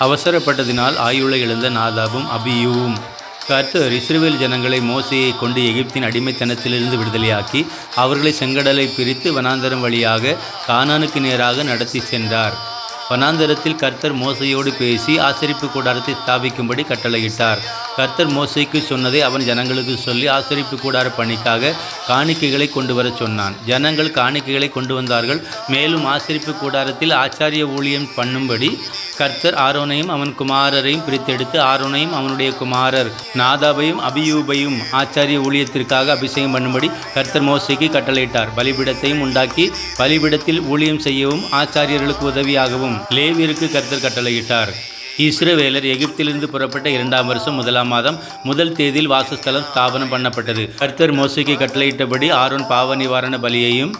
அவசரப்பட்டதினால் ஆயுளை இழந்த நாதாபும் அபியூவும். கர்த்தர் இஸ்ரேல் ஜனங்களை மோசையை கொண்டு எகிப்தின் அடிமைத்தனத்திலிருந்து விடுதலையாக்கி அவர்களை செங்கடலை பிரித்து வனாந்தரம் வழியாக கானானுக்கு நேராக நடத்தி சென்றார். வனாந்தரத்தில் கர்த்தர் மோசையோடு பேசி ஆசரிப்பு கூடாரத்தை ஸ்தாபிக்கும்படி கட்டளையிட்டார். கர்த்தர் மோசைக்கு சொன்னதை அவன் ஜனங்களுக்கு சொல்லி ஆசரிப்பு கூடார பணிக்காக காணிக்கைகளை கொண்டு வரச் சொன்னான். ஜனங்கள் காணிக்கைகளை கொண்டு வந்தார்கள். மேலும் ஆசரிப்பு கூடாரத்தில் ஆச்சாரிய ஊழியம் பண்ணும்படி கர்த்தர் ஆரோனையும் அவன் குமாரரையும் பிரித்தெடுத்து ஆரோனையும் அவனுடைய குமாரர் நாதாபையும் அபியூபையும் ஆச்சாரிய ஊழியத்திற்காக அபிஷேகம் பண்ணும்படி கர்த்தர் மோசைக்கு கட்டளையிட்டார். பலிபிடத்தையும் உண்டாக்கி பலிபிடத்தில் ஊழியம் செய்யவும் ஆச்சாரியர்களுக்கு உதவியாகவும் லேவியருக்கு கர்த்தர் கட்டளையிட்டார். இஸ்ரவேலர் எகிப்திலிருந்து புறப்பட்ட இரண்டாம் வருஷம் முதலாம் மாதம் முதல் தேதியில் வாசஸ்தலம் ஸ்தாபனம் பண்ணப்பட்டது. கர்த்தர் மோசைக்கு கட்டளையிட்டபடி ஆரோன் பாவ நிவாரண பலியையும்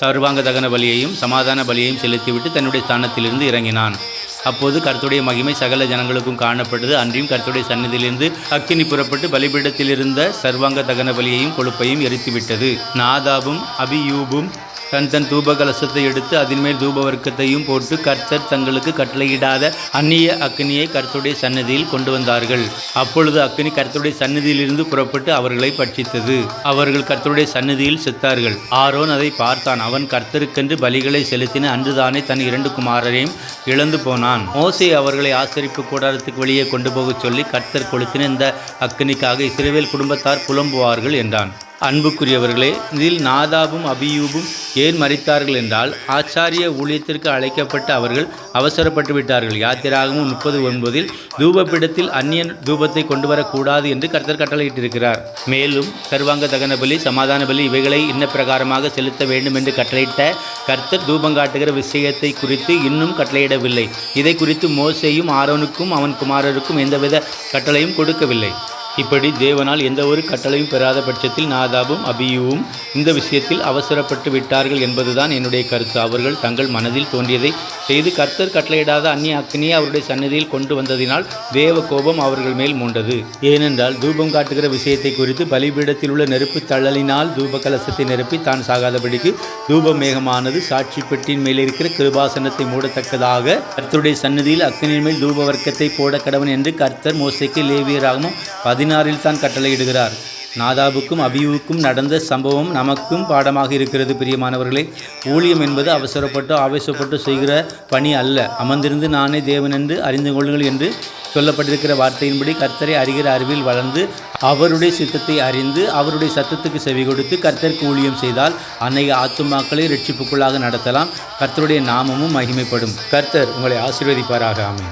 சர்வாங்க தகன பலியையும் சமாதான பலியையும் செலுத்திவிட்டு தன்னுடைய ஸ்தானத்திலிருந்து இறங்கினான். அப்போது கர்த்துடைய மகிமை சகல ஜனங்களுக்கும் காணப்பட்டது. அன்றியும் கர்த்துடைய சன்னதியிலிருந்து அக்கினி புறப்பட்டு பலிபீடத்தில் இருந்த சர்வாங்க தகன பலியையும் கொழுப்பையும் எரித்துவிட்டது. நாதாபும் அபியூபும் தன் தன் தூப கலசத்தை எடுத்து அதன்மேல் தூப வர்க்கத்தையும் போட்டு கர்த்தர் தங்களுக்கு கட்டளையிடாத அந்நிய அக்னியை கர்த்தருடைய சன்னதியில் கொண்டு வந்தார்கள். அப்பொழுது அக்னி கர்த்தருடைய சன்னதியிலிருந்து புறப்பட்டு அவர்களை பட்சித்தது. அவர்கள் கர்த்தருடைய சன்னதியில் செத்தார்கள். ஆரோன் அதை பார்த்தான். அவன் கர்த்தருக்கென்று பலிகளை செலுத்தின அன்றுதானே தன் இரண்டு குமாரரையும் இழந்து போனான். மோசை அவர்களை ஆசரிப்பு கூடாரத்துக்கு வெளியே கொண்டு போகச் சொல்லி கர்த்தர் கொளுத்தின இந்த அக்னிக்காக இஸ்ரவேல் குடும்பத்தார் புலம்புவார்கள் என்றான். அன்புக்குரியவர்களே இதில் நாதாபும் அபியூபும் ஏன் மறித்தார்கள் என்றால் ஆச்சாரிய ஊழியத்திற்கு அழைக்கப்பட்ட அவர்கள் அவசரப்பட்டு விட்டார்கள். யாத்திராகவும் முப்பது ஒன்பதில் தூபப்பிடத்தில் அந்நியன் தூபத்தை கொண்டு வரக்கூடாது என்று கர்த்தர் கட்டளையிட்டிருக்கிறார். மேலும் சர்வாங்க தகன பலி சமாதான பலி இவைகளை இன்ன பிரகாரமாக செலுத்த வேண்டும் என்று கட்டளையிட்ட கர்த்தர் தூபம் காட்டுகிற விஷயத்தை குறித்து இன்னும் கட்டளையிடவில்லை. இதை குறித்து மோசையும் ஆரோனுக்கும் அவன் குமாரருக்கும் எந்தவித கட்டளையும் கொடுக்கவில்லை. இப்படி தேவனால் எந்த ஒரு கட்டளையும் பெறாத பட்சத்தில் நாதாபும் அபியுவும் இந்த விஷயத்தில் அவசரப்பட்டு விட்டார்கள் என்பதுதான் என்னுடைய கருத்து. அவர்கள் தங்கள் மனதில் தோன்றியதை செய்து கர்த்தர் கட்டளையிடாத அந்நிய அக்னியை அவருடைய சன்னதியில் கொண்டு வந்ததினால் தேவ கோபம் அவர்கள் மேல் மூண்டது. ஏனென்றால் தூபம் காட்டுகிற விஷயத்தை குறித்து பலிபீடத்தில் உள்ள நெருப்பு தள்ளலினால் தூப கலசத்தை நிரப்பி தான் சாகாதபடிக்கு தூப மேகமானது சாட்சி பெட்டியின் மேல் இருக்கிற கிருபாசனத்தை மூடத்தக்கதாக கர்த்தருடைய சன்னதியில் அக்னியின் மேல் தூப வர்க்கத்தை போட கடவன் என்று கர்த்தர் மோசைக்கு லேவியராகவும் பதினாறில் தான் கட்டளையிடுகிறார். நாதாபுக்கும் அபியுவுக்கும் நடந்த சம்பவம் நமக்கும் பாடமாக இருக்கிறது பிரியமானவர்களே. ஊழியம் என்பது அவசரப்பட்டு ஆவேசப்பட்டு செய்கிற பணி அல்ல. அமர்ந்திருந்து நானே தேவன் என்று அறிந்து கொள்ளுங்கள் என்று சொல்லப்பட்டிருக்கிற வார்த்தையின்படி கர்த்தரை அறிகிற அறிவில் வளர்ந்து அவருடைய சித்தத்தை அறிந்து அவருடைய சத்தத்துக்கு செவி கொடுத்து கர்த்தருக்கு ஊழியம் செய்தால் அன்னைய ஆத்துமாக்களை ரட்சிப்புக்குள்ளாக நடத்தலாம். கர்த்தருடைய நாமமும் மகிமைப்படும். கர்த்தர் உங்களை ஆசீர்வதிப்பாராக. ஆமை